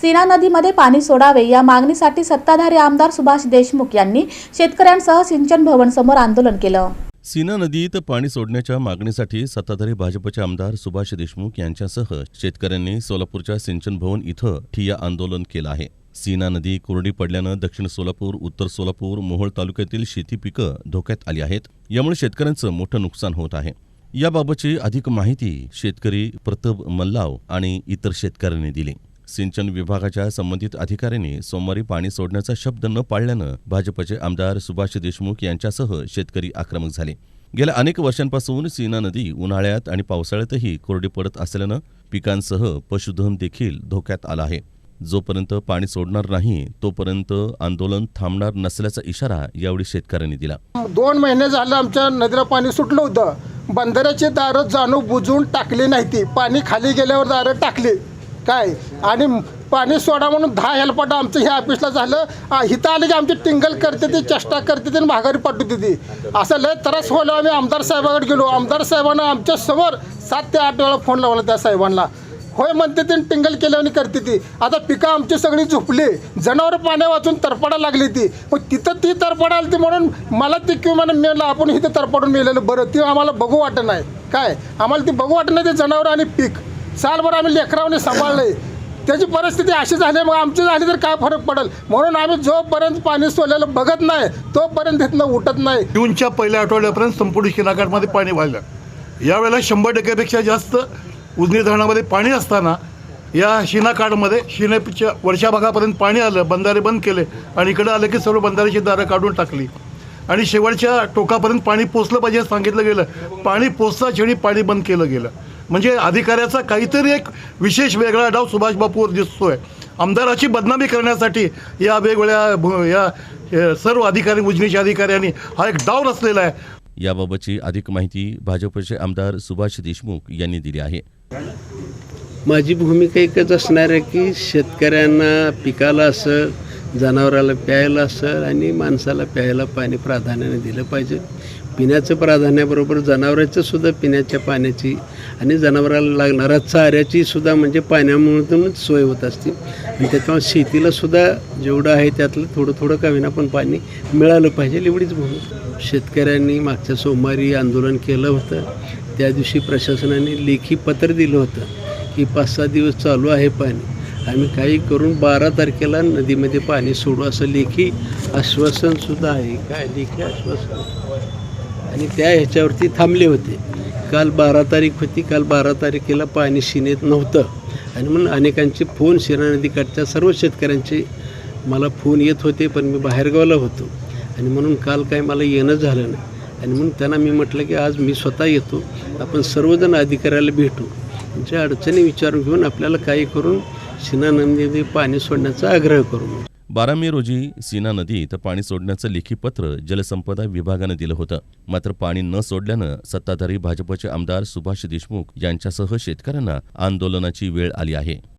सीना नदीमध्ये पाणी सोडावे या मागणीसाठी सत्ताधारी आमदार सुभाष देशमुख यांनी शेतकऱ्यांसह सिंचन भवन समोर आंदोलन केलं. सीना नदीत पाणी सोडण्याच्या मागणीसाठी सत्ताधारी भाजपचे आमदार सुभाष देशमुख यांच्यासह शेतकऱ्यांनी सोलापूरच्या सिंचन भवन इथं ठिय्या आंदोलन केलं आहे. सीना नदी कोरडी पडल्यानं दक्षिण सोलापूर उत्तर सोलापूर मोहोळ तालुक्यातील शेती पिकं धोक्यात आली आहेत. यामुळे शेतकऱ्यांचं मोठं नुकसान होत आहे. याबाबतची अधिक माहिती शेतकरी प्रताप मल्लाव आणि इतर शेतकऱ्यांनी दिली. सिंचन विभागाच्या संबंधित अधिकाऱ्यांनी सोमवारी पाणी सोडण्याचा शब्द न पाळल्यानं भाजपचे आमदार सुभाष देशमुख यांच्यासह शेतकरी आक्रमक झाले. गेल्या अनेक वर्षांपासून सीना नदी उन्हाळ्यात आणि पावसाळ्यातही कोरडी पडत असल्यानं पिकांसह पशुधन देखील धोक्यात आलं आहे. जोपर्यंत पाणी सोडणार नाही तोपर्यंत आंदोलन थांबणार नसल्याचा इशारा यावेळी शेतकऱ्यांनी दिला. दोन महिने झालं आमच्या नदीला पाणी सुटलं होतं. बंधाऱ्याची दारं जाणून बुजवून टाकली नाही ती पाणी खाली गेल्यावर दारं टाकली. काय? आणि पाणी सोडा म्हणून दहा हेलपाटा आमचं ह्या ऑफिसला झालं. हिथं इथं आले की आमची टिंगल करते ती चेष्टा करते ती आणि माघारी पाठवते ती. असं लय त्रास व्हायला आम्ही आमदार साहेबाकडे गेलो. आमदार साहेबांना आमच्यासमोर सात ते आठ वेळा फोन लावला त्या साहेबांना. होय म्हणते ती टिंगल केल्याने करते ती. आता पिकं आमची सगळी झोपली. जनावर पाण्या वाचून तरपडा लागली ती. मग तिथं ती तरपडा आली ती म्हणून मला ती किमान मिळालं मेलं आपण इथे तरपडून मेलेलं. बरं ती आम्हाला बघू वाटत नाही. काय? आम्हाला ती बघू वाटत नाही ते जनावर आणि पीक. सालभर आम्ही लेकरावने सांभाळले त्याची परिस्थिती अशी झाली मग आमची झाली तर काय फरक पडेल? म्हणून आम्ही जोपर्यंत पाणी सोडलेलं बघत नाही तोपर्यंत तिथनं उठत नाही. जूनच्या पहिल्या आठवड्यापर्यंत संपूर्ण शिनाघाटमध्ये पाणी वाहिलं. यावेळेला शंभर टक्क्यापेक्षा जास्त उजनी धरणामध्ये पाणी असताना या शिनाकाडमध्ये शिनेच्या वरच्या भागापर्यंत पाणी आलं बंधारे बंद केले आणि इकडं आलं की सर्व बंधाऱ्याची दारं काढून टाकली. आणि शेवटच्या टोकापर्यंत पाणी पोचलं पाहिजे सांगितलं गेलं. पाणी पोचता क्षणी पाणी बंद केलं गेलं. म्हणजे अधिकाऱ्याचा काहीतरी एक विशेष वेगळा डाव सुभाष बापूवर दिसतोय. आमदाराची बदनामी करण्यासाठी या वेगवेगळ्या भू- या या सर्व अधिकारी उजनीच्या अधिकाऱ्यांनी हा एक डाव रचलेला आहे. याबाबतची अधिक माहिती भाजपचे आमदार सुभाष देशमुख यांनी दिली आहे. माझी भूमिका एकच असणार आहे की शेतकऱ्यांना पिकाला असं जनावराला प्यायला असं आणि माणसाला प्यायला पाणी प्राधान्याने दिलं पाहिजे. पिण्याचं प्राधान्याबरोबर जनावरांचं सुद्धा पिण्याच्या पाण्याची आणि जनावराला लागणाऱ्या चाऱ्याची सुद्धा म्हणजे पाण्यामधूनच सोय होत असते. आणि त्याच्यामुळे शेतीला सुद्धा जेवढं आहे त्यातलं थोडं थोडं का होईना पण पाणी मिळालं पाहिजे एवढीच भूमिका शेतकऱ्यांनी मागच्या सोमवारी आंदोलन केलं होतं. त्या दिवशी प्रशासनाने लेखी पत्र दिलं होतं की पाच सहा दिवस चालू आहे पाणी. आम्ही काही करून बारा तारखेला नदीमध्ये पाणी सोडू असं लेखी आश्वासनसुद्धा आहे. काय लेखी आश्वासन? आणि त्या ह्याच्यावरती थांबले होते. काल बारा तारीख होती. काल बारा तारखेला पाणी शिनेत नव्हतं. आणि म्हणून अनेकांचे फोन शिरा नदीकाठच्या सर्व शेतकऱ्यांचे मला फोन येत होते पण मी बाहेरगावला होतो. आणि म्हणून काल काय मला येणं झालं नाही. आणि म्हणून त्यांना मी म्हटलं की आज मी स्वतः येतो. आपण सर्वजण अधिकाऱ्याला भेटू. म्हणजे अडचणी विचारून घेऊन आपल्याला काही करून शिना नदीमध्ये पाणी सोडण्याचा आग्रह करू. बारा मे रोजी सीना नदीत पाणी सोडण्याचं लेखी पत्र जलसंपदा विभागानं दिलं होतं. मात्र पाणी न सोडल्यानं सत्ताधारी भाजपचे आमदार सुभाष देशमुख यांच्यासह शेतकऱ्यांना आंदोलनाची वेळ आली आहे.